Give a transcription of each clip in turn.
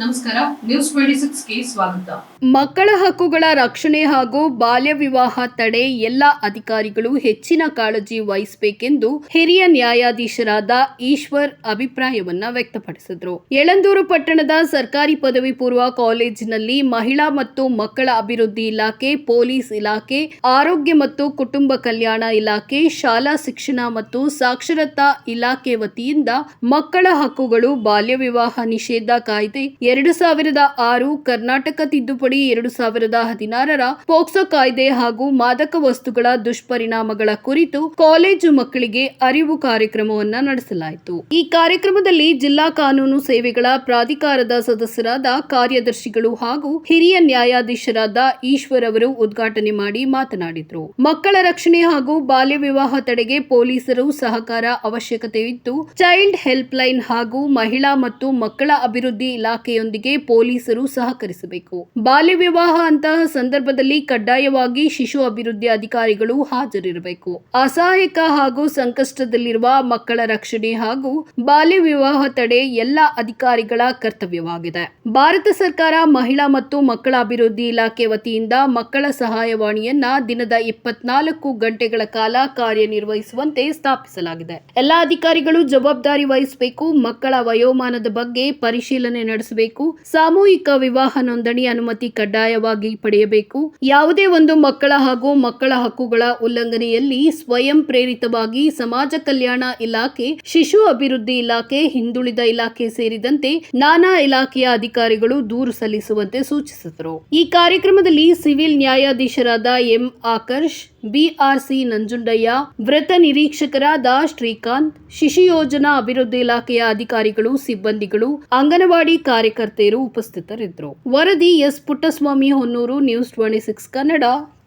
ನಮಸ್ಕಾರ news twenty ಸಿಕ್ಸ್ಗೆ ಸ್ವಾಗತ. ಮಕ್ಕಳ ಹಕ್ಕುಗಳ ರಕ್ಷಣೆ ಹಾಗೂ ಬಾಲ್ಯ ವಿವಾಹ ತಡೆ ಎಲ್ಲ ಅಧಿಕಾರಿಗಳು ಹೆಚ್ಚಿನ ಕಾಳಜಿ ವಹಿಸಬೇಕೆಂದು ಹಿರಿಯ ನ್ಯಾಯಾಧೀಶರಾದ ಈಶ್ವರ್ ಅಭಿಪ್ರಾಯವನ್ನ ವ್ಯಕ್ತಪಡಿಸಿದರು. ಯಳಂದೂರು ಪಟ್ಟಣದ ಸರ್ಕಾರಿ ಪದವಿ ಪೂರ್ವ ಕಾಲೇಜಿನಲ್ಲಿ ಮಹಿಳಾ ಮತ್ತು ಮಕ್ಕಳ ಅಭಿವೃದ್ಧಿ ಇಲಾಖೆ, ಪೊಲೀಸ್ ಇಲಾಖೆ, ಆರೋಗ್ಯ ಮತ್ತು ಕುಟುಂಬ ಕಲ್ಯಾಣ ಇಲಾಖೆ, ಶಾಲಾ ಶಿಕ್ಷಣ ಮತ್ತು ಸಾಕ್ಷರತಾ ಇಲಾಖೆ ವತಿಯಿಂದ ಮಕ್ಕಳ ಹಕ್ಕುಗಳು, ಬಾಲ್ಯ ವಿವಾಹ ನಿಷೇಧ ಕಾಯ್ದೆ ಎರಡು ಸಾವಿರದ ಆರು ಕರ್ನಾಟಕ ತಿದ್ದುಪಡಿ ಎರಡು ಸಾವಿರದ ಹದಿನಾರರ ಪೋಕ್ಸೋ ಕಾಯ್ದೆ ಹಾಗೂ ಮಾದಕ ವಸ್ತುಗಳ ದುಷ್ಪರಿಣಾಮಗಳ ಕುರಿತು ಕಾಲೇಜು ಮಕ್ಕಳಿಗೆ ಅರಿವು ಕಾರ್ಯಕ್ರಮವನ್ನ ನಡೆಸಲಾಯಿತು. ಈ ಕಾರ್ಯಕ್ರಮದಲ್ಲಿ ಜಿಲ್ಲಾ ಕಾನೂನು ಸೇವೆಗಳ ಪ್ರಾಧಿಕಾರದ ಸದಸ್ಯರಾದ ಕಾರ್ಯದರ್ಶಿಗಳು ಹಾಗೂ ಹಿರಿಯ ನ್ಯಾಯಾಧೀಶರಾದ ಈಶ್ವರ್ ಅವರು ಉದ್ಘಾಟನೆ ಮಾಡಿ ಮಾತನಾಡಿದರು. ಮಕ್ಕಳ ರಕ್ಷಣೆ ಹಾಗೂ ಬಾಲ್ಯ ವಿವಾಹ ತಡೆಗೆ ಪೊಲೀಸರು ಸಹಕಾರ ಅವಶ್ಯಕತೆ ಇದ್ದು ಚೈಲ್ಡ್ ಹೆಲ್ಪ್ ಲೈನ್ ಹಾಗೂ ಮಹಿಳಾ ಮತ್ತು ಮಕ್ಕಳ ಅಭಿವೃದ್ಧಿ ಇಲಾಖೆಯೊಂದಿಗೆ ಪೊಲೀಸರು ಸಹಕರಿಸಬೇಕು. ಬಾಲ್ಯ ವಿವಾಹ ಅಂತಹ ಸಂದರ್ಭದಲ್ಲಿ ಕಡ್ಡಾಯವಾಗಿ ಶಿಶು ಅಭಿವೃದ್ಧಿ ಅಧಿಕಾರಿಗಳು ಹಾಜರಿರಬೇಕು. ಅಸಹಾಯಕ ಹಾಗೂ ಸಂಕಷ್ಟದಲ್ಲಿರುವ ಮಕ್ಕಳ ರಕ್ಷಣೆ ಹಾಗೂ ಬಾಲ್ಯ ವಿವಾಹ ತಡೆ ಎಲ್ಲ ಅಧಿಕಾರಿಗಳ ಕರ್ತವ್ಯವಾಗಿದೆ. ಭಾರತ ಸರ್ಕಾರ ಮಹಿಳಾ ಮತ್ತು ಮಕ್ಕಳ ಅಭಿವೃದ್ಧಿ ಇಲಾಖೆ ವತಿಯಿಂದ ಮಕ್ಕಳ ಸಹಾಯವಾಣಿಯನ್ನ ದಿನದ ಇಪ್ಪತ್ನಾಲ್ಕು ಗಂಟೆಗಳ ಕಾಲ ಕಾರ್ಯನಿರ್ವಹಿಸುವಂತೆ ಸ್ಥಾಪಿಸಲಾಗಿದೆ. ಎಲ್ಲ ಅಧಿಕಾರಿಗಳು ಜವಾಬ್ದಾರಿ ವಹಿಸಬೇಕು. ಮಕ್ಕಳ ವಯೋಮಾನದ ಬಗ್ಗೆ ಪರಿಶೀಲನೆ ನಡೆಸಬೇಕು. ಸಾಮೂಹಿಕ ವಿವಾಹ ನೋಂದಣಿ ಅನುಮತಿ ಕಡ್ಡಾಯವಾಗಿ ಪಡೆಯಬೇಕು. ಯಾವುದೇ ಒಂದು ಮಕ್ಕಳ ಹಾಗೂ ಮಕ್ಕಳ ಹಕ್ಕುಗಳ ಉಲ್ಲಂಘನೆಯಲ್ಲಿ ಸ್ವಯಂ ಪ್ರೇರಿತವಾಗಿ ಸಮಾಜ ಕಲ್ಯಾಣ ಇಲಾಖೆ, ಶಿಶು ಅಭಿವೃದ್ಧಿ ಇಲಾಖೆ, ಹಿಂದುಳಿದ ಇಲಾಖೆ ಸೇರಿದಂತೆ ನಾನಾ ಇಲಾಖೆಯ ಅಧಿಕಾರಿಗಳು ದೂರು ಸಲ್ಲಿಸುವಂತೆ ಸೂಚಿಸಿದರು. ಈ ಕಾರ್ಯಕ್ರಮದಲ್ಲಿ ಸಿವಿಲ್ ನ್ಯಾಯಾಧೀಶರಾದ ಎಂ. ಆಕರ್ಷ್ ಬಿಆರ್ಸಿ ನಂಜುಂಡಯ್ಯ, ವೃತ್ತ ನಿರೀಕ್ಷಕರಾದ ಶ್ರೀಕಾಂತ್, ಶಿಶು ಯೋಜನಾ ಅಭಿವೃದ್ಧಿ ಇಲಾಖೆಯ ಅಧಿಕಾರಿಗಳು, ಸಿಬ್ಬಂದಿಗಳು, ಅಂಗನವಾಡಿ ಕಾರ್ಯಕರ್ತೆಯರು ಉಪಸ್ಥಿತರಿದ್ದರು. ವರದಿ S. Puttaswamy, Honnuru, news twenty six Kannada,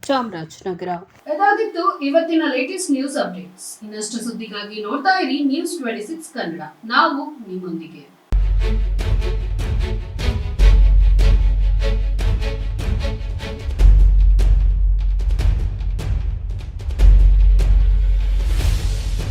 Chamarajanagar. ಇದಾಗಿತ್ತು ಇವತ್ತಿನ ಲೇಟೆಸ್ಟ್ ನ್ಯೂಸ್ ಅಪ್ಡೇಟ್ಸ್ ಇನ್ನಷ್ಟು ಸುದ್ದಿಗಾಗಿ ನೋಡ್ತಾ ಇರಿ ನ್ಯೂಸ್ ಟ್ವೆಂಟಿ ಸಿಕ್ಸ್ ಕನ್ನಡ. ನಾವು ನಿಮ್ಮೊಂದಿಗೆ.